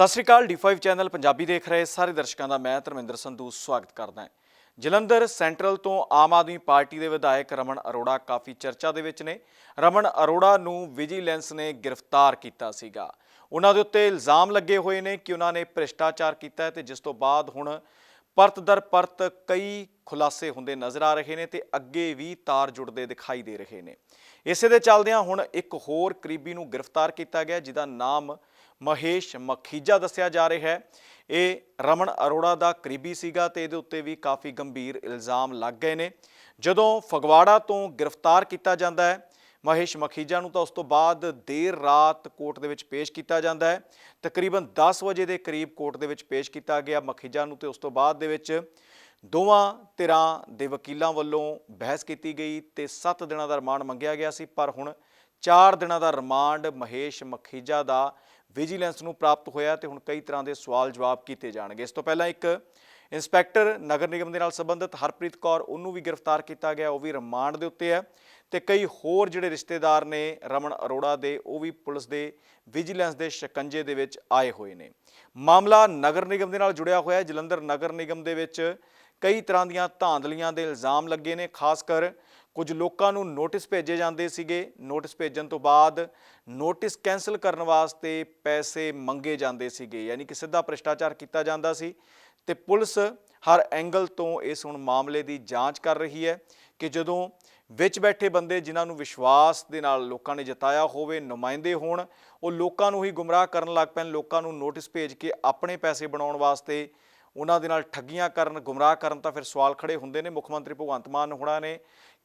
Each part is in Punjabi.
ਸਤਿ ਸ਼੍ਰੀ ਅਕਾਲ D5 ਚੈਨਲ ਪੰਜਾਬੀ ਦੇਖ ਰਹੇ ਸਾਰੇ ਦਰਸ਼ਕਾਂ ਦਾ ਮੈਂ ਧਰਮਿੰਦਰ ਸੰਧੂ ਸਵਾਗਤ ਕਰਦਾ ਹਾਂ। ਜਲੰਧਰ ਸੈਂਟਰਲ ਤੋਂ ਆਮ ਆਦਮੀ ਪਾਰਟੀ ਦੇ ਵਿਧਾਇਕ ਰਮਨ ਅਰੋੜਾ ਕਾਫੀ ਚਰਚਾ ਦੇ ਵਿੱਚ ਨੇ। ਰਮਨ ਅਰੋੜਾ ਨੂੰ ਵਿਜੀਲੈਂਸ ਨੇ ਗ੍ਰਿਫਤਾਰ ਕੀਤਾ ਸੀਗਾ। ਉਹਨਾਂ ਦੇ ਉੱਤੇ ਇਲਜ਼ਾਮ ਲੱਗੇ ਹੋਏ ਨੇ ਕਿ ਉਹਨਾਂ ਨੇ ਭ੍ਰਿਸ਼ਟਾਚਾਰ ਕੀਤਾ ਹੈ ਤੇ ਜਿਸ ਤੋਂ ਬਾਅਦ ਹੁਣ ਪਰਤ ਦਰ ਪਰਤ ਕਈ ਖੁਲਾਸੇ ਹੁੰਦੇ ਨਜ਼ਰ ਆ ਰਹੇ ਨੇ ਤੇ ਅੱਗੇ ਵੀ ਤਾਰ ਜੁੜਦੇ ਦਿਖਾਈ ਦੇ ਰਹੇ ਨੇ। ਇਸੇ ਦੇ ਚੱਲਦਿਆਂ ਹੁਣ ਇੱਕ ਹੋਰ ਕਰੀਬੀ ਨੂੰ ਗ੍ਰਿਫਤਾਰ ਕੀਤਾ ਗਿਆ, ਜਿਹਦਾ ਨਾਮ ਮਹੇਸ਼ ਮਖੀਜਾ ਦੱਸਿਆ ਜਾ ਰਿਹਾ ਹੈ। ਇਹ ਰਮਨ ਅਰੋੜਾ ਦਾ ਕਰੀਬੀ ਸੀਗਾ ਤੇ ਇਹਦੇ ਉੱਤੇ ਵੀ ਕਾਫੀ ਗੰਭੀਰ ਇਲਜ਼ਾਮ ਲੱਗ ਗਏ ਨੇ। ਜਦੋਂ ਫਗਵਾੜਾ ਤੋਂ ਗ੍ਰਿਫਤਾਰ ਕੀਤਾ ਜਾਂਦਾ ਹੈ, ਮਹੇਸ਼ ਮਖੀਜਾ ਨੂੰ ਤਾਂ ਉਸ ਤੋਂ ਬਾਅਦ ਦੇਰ ਰਾਤ ਕੋਰਟ ਦੇ ਵਿੱਚ ਪੇਸ਼ ਕੀਤਾ ਜਾਂਦਾ ਹੈ। ਤਕਰੀਬਨ 10 ਵਜੇ ਦੇ ਕਰੀਬ ਕੋਰਟ ਦੇ ਵਿੱਚ ਪੇਸ਼ ਕੀਤਾ ਗਿਆ ਮਖੀਜਾ ਨੂੰ ਤੇ ਉਸ ਤੋਂ ਬਾਅਦ ਦੇ ਵਿੱਚ ਦੋਵਾਂ ਧਿਰਾਂ ਦੇ ਵਕੀਲਾਂ ਵੱਲੋਂ ਬਹਿਸ ਕੀਤੀ ਗਈ ਤੇ 7 ਦਿਨਾਂ ਦਾ ਰਿਮਾਂਡ ਮੰਗਿਆ ਗਿਆ ਸੀ। ਪਰ ਹੁਣ 4 ਦਿਨਾਂ ਦਾ ਰਿਮਾਂਡ ਮਹੇਸ਼ ਮਖੀਜਾ ਦਾ ਵਿਜੀਲੈਂਸ ਨੂੰ ਪ੍ਰਾਪਤ ਹੋਇਆ ਤੇ ਹੁਣ ਕਈ ਤਰ੍ਹਾਂ ਦੇ ਸਵਾਲ ਜਵਾਬ ਕੀਤੇ ਜਾਣਗੇ। ਇਸ ਤੋਂ ਪਹਿਲਾਂ ਇੱਕ ਇੰਸਪੈਕਟਰ ਨਗਰ ਨਿਗਮ ਦੇ ਨਾਲ ਸੰਬੰਧਿਤ ਹਰਪ੍ਰੀਤ ਕੌਰ, ਉਹਨੂੰ ਵੀ ਗ੍ਰਿਫਤਾਰ ਕੀਤਾ ਗਿਆ, ਉਹ ਵੀ ਰਿਮਾਂਡ ਦੇ ਉੱਤੇ ਹੈ ਤੇ ਕਈ ਹੋਰ ਜਿਹੜੇ ਰਿਸ਼ਤੇਦਾਰ ਨੇ ਰਮਨ ਅਰੋੜਾ ਦੇ, ਉਹ ਵੀ ਪੁਲਿਸ ਦੇ ਵਿਜੀਲੈਂਸ ਦੇ ਸ਼ਿਕੰਜੇ ਦੇ ਵਿੱਚ ਆਏ ਹੋਏ ਨੇ। ਮਾਮਲਾ ਨਗਰ ਨਿਗਮ ਦੇ ਨਾਲ ਜੁੜਿਆ ਹੋਇਆ ਹੈ। ਜਲੰਧਰ ਨਗਰ ਨਿਗਮ ਦੇ ਵਿੱਚ ਕਈ ਤਰ੍ਹਾਂ ਦੀਆਂ ਧਾਂਦਲੀਆਂ ਦੇ ਇਲਜ਼ਾਮ ਲੱਗੇ ਨੇ, ਖਾਸ ਕਰ ਕੁਝ ਲੋਕਾਂ ਨੂੰ ਨੋਟਿਸ ਭੇਜੇ ਜਾਂਦੇ ਸੀਗੇ। ਨੋਟਿਸ ਭੇਜਣ ਤੋਂ ਬਾਅਦ ਨੋਟਿਸ ਕੈਨਸਲ ਕਰਨ ਵਾਸਤੇ ਪੈਸੇ ਮੰਗੇ ਜਾਂਦੇ ਸੀਗੇ। ਯਾਨੀ ਕਿ ਸਿੱਧਾ ਭ੍ਰਿਸ਼ਟਾਚਾਰ ਕੀਤਾ ਜਾਂਦਾ ਸੀ ਤੇ ਪੁਲਿਸ ਹਰ ਐਂਗਲ ਤੋਂ ਇਸ ਹੁਣ ਮਾਮਲੇ ਦੀ ਜਾਂਚ ਕਰ ਰਹੀ ਹੈ ਕਿ ਜਦੋਂ ਵਿੱਚ ਬੈਠੇ ਬੰਦੇ ਜਿਨ੍ਹਾਂ ਨੂੰ ਵਿਸ਼ਵਾਸ ਦੇ ਨਾਲ ਲੋਕਾਂ ਨੇ ਜਤਾਇਆ ਹੋਵੇ, ਨੁਮਾਇੰਦੇ ਹੋਣ, ਉਹ ਲੋਕਾਂ ਨੂੰ ਹੀ ਗੁੰਮਰਾਹ ਕਰਨ ਲੱਗ ਪੈਣ, ਲੋਕਾਂ ਨੂੰ ਨੋਟਿਸ ਭੇਜ ਕੇ ਆਪਣੇ ਪੈਸੇ ਬਣਾਉਣ ਵਾਸਤੇ ਉਹਨਾਂ ਦੇ ਨਾਲ ਠੱਗੀਆਂ ਕਰਨ, ਗੁੰਮਰਾਹ ਕਰਨ ਤਾਂ ਫਿਰ ਸਵਾਲ ਖੜੇ ਹੁੰਦੇ ਨੇ। ਮੁੱਖ ਮੰਤਰੀ ਭਗਵੰਤ ਮਾਨ ਹੋਣਾ ਨੇ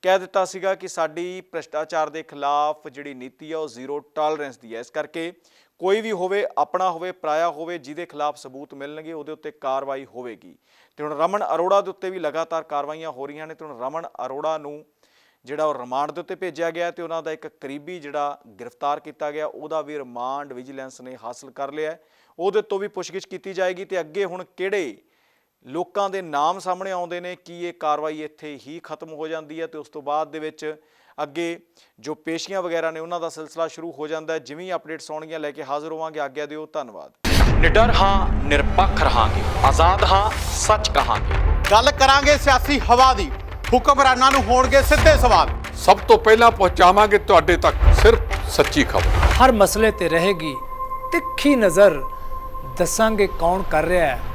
ਕਹਿ ਦਿੱਤਾ ਸੀਗਾ ਕਿ ਸਾਡੀ ਭ੍ਰਿਸ਼ਟਾਚਾਰ ਦੇ ਖਿਲਾਫ ਜਿਹੜੀ ਨੀਤੀ ਆ ਉਹ ਜ਼ੀਰੋ ਟਾਲਰੈਂਸ ਦੀ ਹੈ ਇਸ ਕਰਕੇ ਕੋਈ ਵੀ ਹੋਵੇ, ਆਪਣਾ ਹੋਵੇ, ਪਰਾਇਆ ਹੋਵੇ, ਜਿਹਦੇ ਖਿਲਾਫ ਸਬੂਤ ਮਿਲਣਗੇ, ਉਹਦੇ ਉੱਤੇ ਕਾਰਵਾਈ ਹੋਵੇਗੀ। ਤੇ ਹੁਣ ਰਮਨ ਅਰੋੜਾ ਦੇ ਉੱਤੇ ਵੀ ਲਗਾਤਾਰ ਕਾਰਵਾਈਆਂ ਹੋ ਰਹੀਆਂ ਨੇ ਤੇ ਹੁਣ ਰਮਨ ਅਰੋੜਾ ਨੂੰ ਜਿਹੜਾ ਉਹ ਰਿਮਾਂਡ ਦੇ ਉੱਤੇ ਭੇਜਿਆ ਗਿਆ ਤੇ ਉਹਨਾਂ ਦਾ ਇੱਕ ਕਰੀਬੀ ਜਿਹੜਾ ਗ੍ਰਿਫਤਾਰ ਕੀਤਾ ਗਿਆ, ਉਹਦਾ ਵੀ ਰਿਮਾਂਡ ਵਿਜੀਲੈਂਸ ਨੇ ਹਾਸਲ ਕਰ ਲਿਆ। ਉਹਦੇ ਤੋਂ ਵੀ ਪੁੱਛਗਿੱਛ ਕੀਤੀ ਜਾਏਗੀ ਤੇ ਅੱਗੇ ਹੁਣ ਕਿਹੜੇ ਲੋਕਾਂ ਦੇ ਨਾਮ ਸਾਹਮਣੇ ਆਉਂਦੇ ਨੇ ਕੀ ਇਹ ਕਾਰਵਾਈ ਇੱਥੇ ਹੀ ਖਤਮ ਹੋ ਜਾਂਦੀ ਹੈ ਤੇ ਉਸ ਤੋਂ ਬਾਅਦ ਦੇ ਵਿੱਚ ਅੱਗੇ ਜੋ ਪੇਸ਼ੀਆਂ ਵਗੈਰਾ ਨੇ ਉਹਨਾਂ ਦਾ ਸਿਲਸਿਲਾ ਸ਼ੁਰੂ ਹੋ ਜਾਂਦਾ ਹੈ। ਜਿਵੇਂ ਅਪਡੇਟਸ ਆਉਣਗੀਆਂ ਲੈ ਕੇ ਹਾਜ਼ਰ ਹੋਵਾਂਗੇ। ਆਗਿਆ ਦਿਓ ਧੰਨਵਾਦ। ਨਿਡਰ ਹਾਂ ਨਿਰਪੱਖ ਰਹਾਂਗੇ। ਆਜ਼ਾਦ ਹਾਂ ਸੱਚ ਕਹਾਂਗੇ। ਗੱਲ ਕਰਾਂਗੇ ਸਿਆਸੀ ਹਵਾ ਦੀ। ਹੁਕਮਰਾਨਾਂ ਨੂੰ ਹੋਣਗੇ ਸਿੱਧੇ ਸਵਾਲ। ਸਭ ਤੋਂ ਪਹਿਲਾਂ ਪਹੁੰਚਾਵਾਂਗੇ ਤੁਹਾਡੇ ਤੱਕ। ਸਿਰਫ ਸੱਚੀ ਖਬਰ। ਹਰ ਮਸਲੇ ਤੇ ਰਹੇਗੀ ਤਿੱਖੀ ਨਜ਼ਰ। ਦੱਸਾਂਗੇ ਕੌਣ ਕਰ ਰਿਹਾ ਹੈ।